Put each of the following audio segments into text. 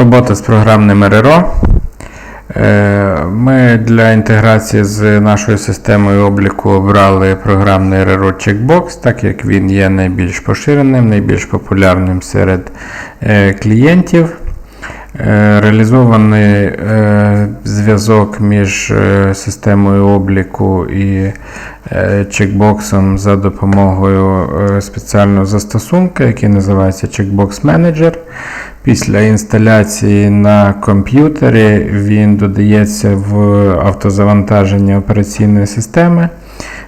Робота з програмним РРО. Е, Ми для інтеграції з нашою системою обліку обрали програмний РРО Checkbox, так як він є найбільш поширеним, найбільш популярним серед е, клієнтів. Е, Реалізований зв'язок між системою обліку і чекбоксом за допомогою спеціального застосунку, який називається Checkbox Manager. Після інсталяції на комп'ютері він додається в автозавантаження операційної системи.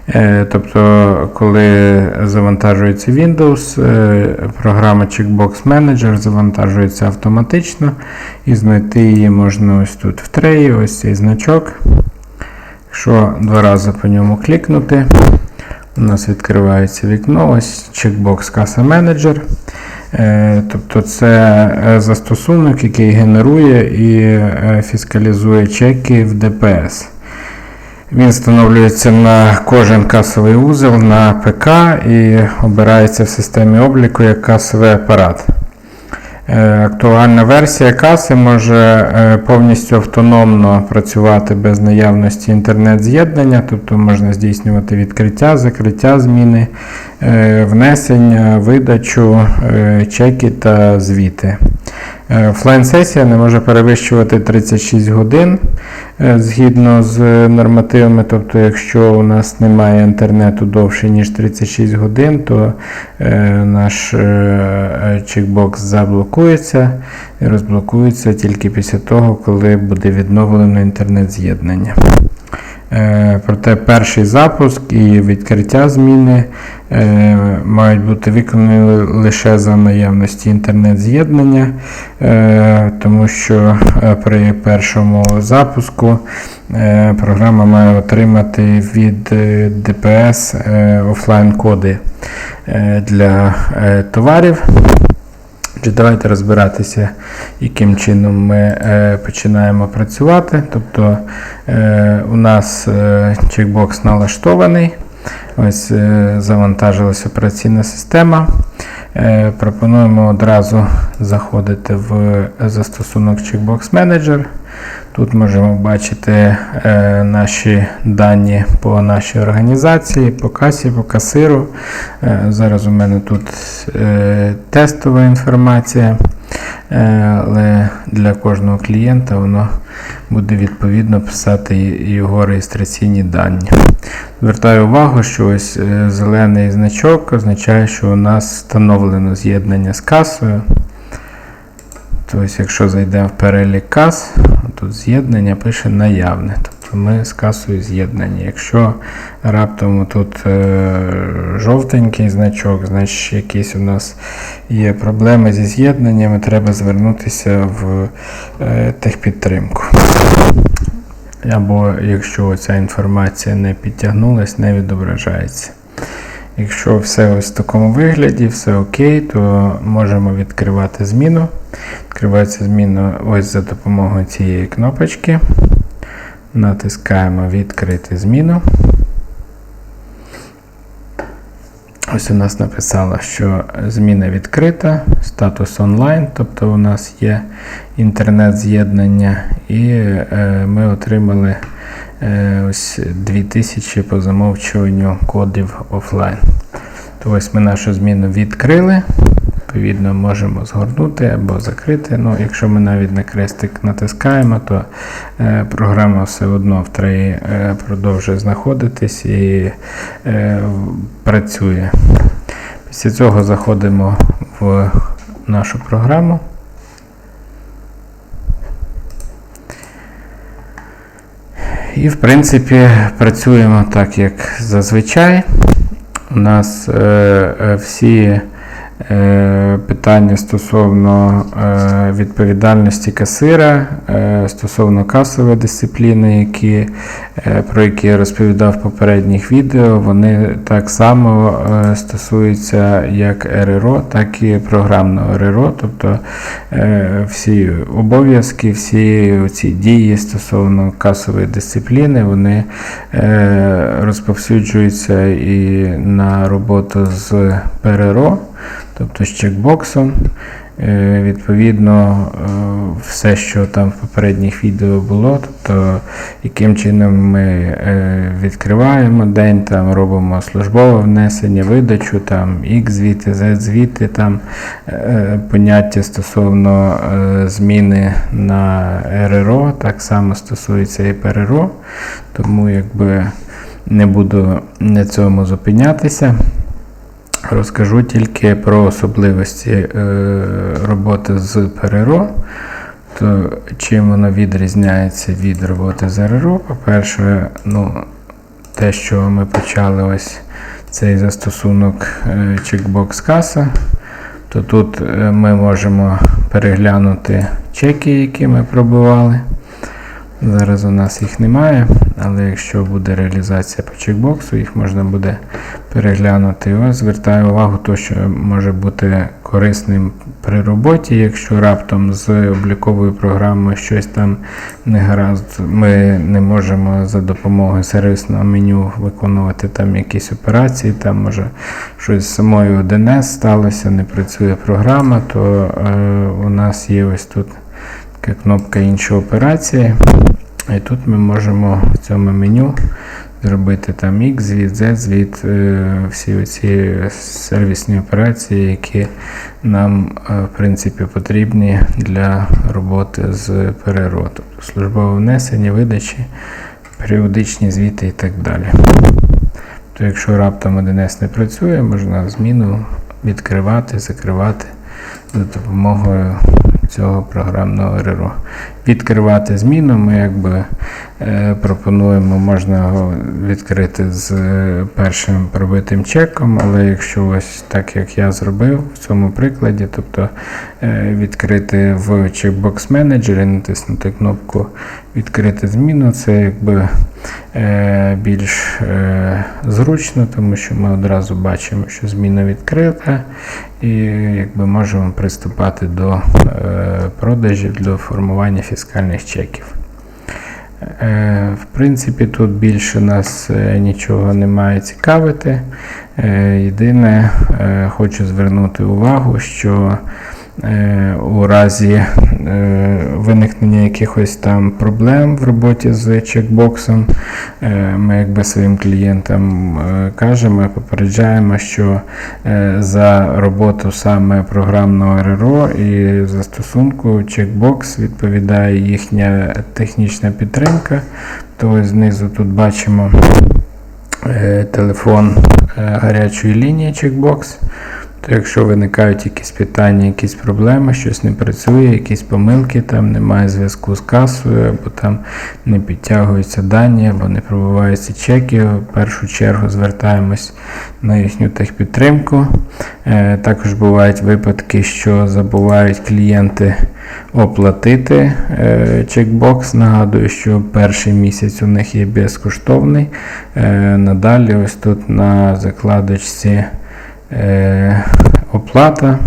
Е, Тобто, коли завантажується Windows, е, програма Checkbox Manager завантажується автоматично, і знайти її можна ось тут в треї, ось цей значок. Якщо два рази по ньому клікнути, у нас відкривається вікно, ось Checkbox Casa Manager. Е, Тобто це е, застосунок, який генерує і е, фіскалізує чеки в ДПС. Він встановлюється на кожен касовий узел на ПК і обирається в системі обліку як касовий апарат. Е, Актуальна версія каси може е, повністю автономно працювати без наявності інтернет-з'єднання, тобто можна здійснювати відкриття, закриття зміни, е, внесення, видачу, чеки та звіти. Е, Офлайн-сесія не може перевищувати 36 годин е, згідно з нормативами. Тобто, якщо у нас немає інтернету довше, ніж 36 годин, то е, наш чекбокс заблокується і розблокується тільки після того, коли буде відновлено інтернет-з'єднання. Е, Проте перший запуск і відкриття зміни е, мають бути виконані лише за наявності інтернет-з'єднання, е, тому що при першому запуску програма має отримати від ДПС офлайн-коди для товарів. Отже, Давайте розбиратися, яким чином ми е, починаємо працювати. Тобто е, у нас е, чекбокс налаштований. Ось завантажилася операційна система. Пропонуємо одразу заходити в застосунок Checkbox Manager. Тут можемо бачити е, наші дані по нашій організації, по касі, по касиру. Е, зараз у мене тут е, тестова інформація, але для кожного клієнта воно буде відповідно писати його реєстраційні дані. Звертаю увагу, що ось зелений значок означає, що у нас встановлено з'єднання з касою. Тобто, якщо зайдемо в перелік кас, тут з'єднання пише наявне. Тобто ми з касою з'єднані. Якщо раптом тут е, жовтенький значок, значить якісь у нас є проблеми зі з'єднаннями, треба звернутися в е, техпідтримку. Або якщо ця інформація не підтягнулась, не відображається. Якщо все ось в такому вигляді, все окей, то можемо відкривати зміну. Відкривається зміна ось за допомогою цієї кнопочки. Натискаємо Відкрити зміну. Ось у нас написало, що зміна відкрита, статус онлайн, тобто у нас є інтернет-з'єднання, і е, ми отримали ось 2000 по замовчуванню кодів офлайн. То ось ми нашу зміну відкрили. Відповідно, можемо згорнути або закрити. Ну, Якщо ми навіть на крестик натискаємо, то е, програма все одно в треї е, продовжує знаходитись і е, працює. Після цього заходимо в нашу програму. І, в принципі, працюємо так, як зазвичай. У нас е, е, всі питання стосовно е, відповідальності касира, е, стосовно касової дисципліни, які, е, про які я розповідав в попередніх відео, вони так само е, стосуються як РРО, так і програмного РРО. Тобто е, всі обов'язки, всі ці дії стосовно касової дисципліни, вони е, розповсюджуються і на роботу з ПРРО, тобто з чекбоксом. Е, Відповідно, е, все, що там в попередніх відео було, тобто яким чином ми е, відкриваємо день, там робимо службове внесення, видачу, там X-звіти, Z-звіти, там е, поняття стосовно зміни на РРО, так само стосується і ПРРО, тому якби не буду на цьому зупинятися. Розкажу тільки про особливості е, роботи з ПРРО. То чим воно відрізняється від роботи з РРО? По-перше, ну, те, що ми почали ось цей застосунок е, Checkbox каса, то тут е, ми можемо переглянути чеки, які ми пробивали. Зараз у нас їх немає, але якщо буде реалізація по чекбоксу, їх можна буде переглянути. Ось звертаю увагу, то, що може бути корисним при роботі, якщо раптом з обліковою програмою щось там не гаразд, ми не можемо за допомогою сервісного меню виконувати там якісь операції, там може щось з самою 1С сталося, не працює програма, то е, у нас є ось тут така кнопка інші операції. І тут ми можемо в цьому меню зробити там X, звіт, Z, звіт, е, всі оці сервісні операції, які нам е, в принципі потрібні для роботи з ПРРО, службове внесення, видачі, періодичні звіти і так далі. То якщо раптом 1С не працює, можна зміну відкривати, закривати за допомогою цього програмного РРО. Відкривати зміну ми якби пропонуємо, можна його відкрити з е, першим пробитим чеком, але якщо ось так як я зробив в цьому прикладі, тобто е, відкрити в Checkbox Manager, натиснути кнопку Відкрити зміну, це якби е, більш е, зручно, тому що ми одразу бачимо, що зміна відкрита, і якби можемо приступати до е, продажів, до формування фіскальних чеків. Е, В принципі, тут більше нас е, нічого не має цікавити. Е, Єдине, хочу звернути увагу, що у разі е, виникнення якихось там проблем в роботі з чекбоксом, е, ми якби своїм клієнтам е, кажемо, попереджаємо, що е, за роботу саме програмного РРО і застосунку чекбокс відповідає їхня технічна підтримка. То ось знизу тут бачимо е, телефон е, гарячої лінії чекбокс. То якщо виникають якісь питання, якісь проблеми, щось не працює, якісь помилки, там немає зв'язку з касою, або там не підтягуються дані, або не пробиваються чеки, в першу чергу звертаємось на їхню техпідтримку. Е, Також бувають випадки, що забувають клієнти оплатити е, чекбокс. Нагадую, що перший місяць у них є безкоштовний. Е, Надалі, ось тут на закладочці. Е, оплата.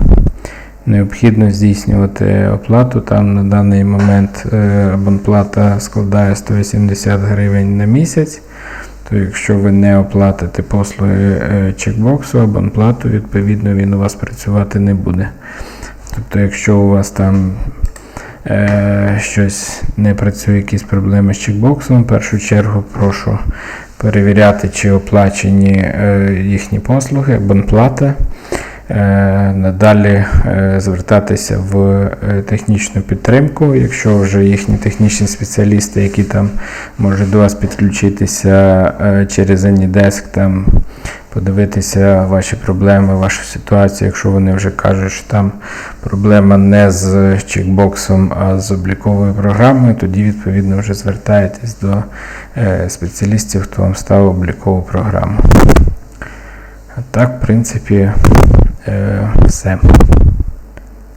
Необхідно здійснювати оплату. Там на даний момент е, абонплата складає 180 гривень на місяць. То якщо ви не оплатите послуги е, чекбоксу, абонплату, відповідно він у вас працювати не буде. Тобто, якщо у вас там е, щось не працює, якісь проблеми з чекбоксом, в першу чергу прошу перевіряти, чи оплачені е, їхні послуги, абонплата. Е, Надалі е, звертатися в технічну підтримку, якщо вже їхні технічні спеціалісти, які там можуть до вас підключитися через AnyDesk, там подивитися ваші проблеми, вашу ситуацію, якщо вони вже кажуть, що там проблема не з чекбоксом, а з обліковою програмою, тоді відповідно вже звертаєтесь до е, спеціалістів, хто вам ставив облікову програму. А так, в принципі, е, все.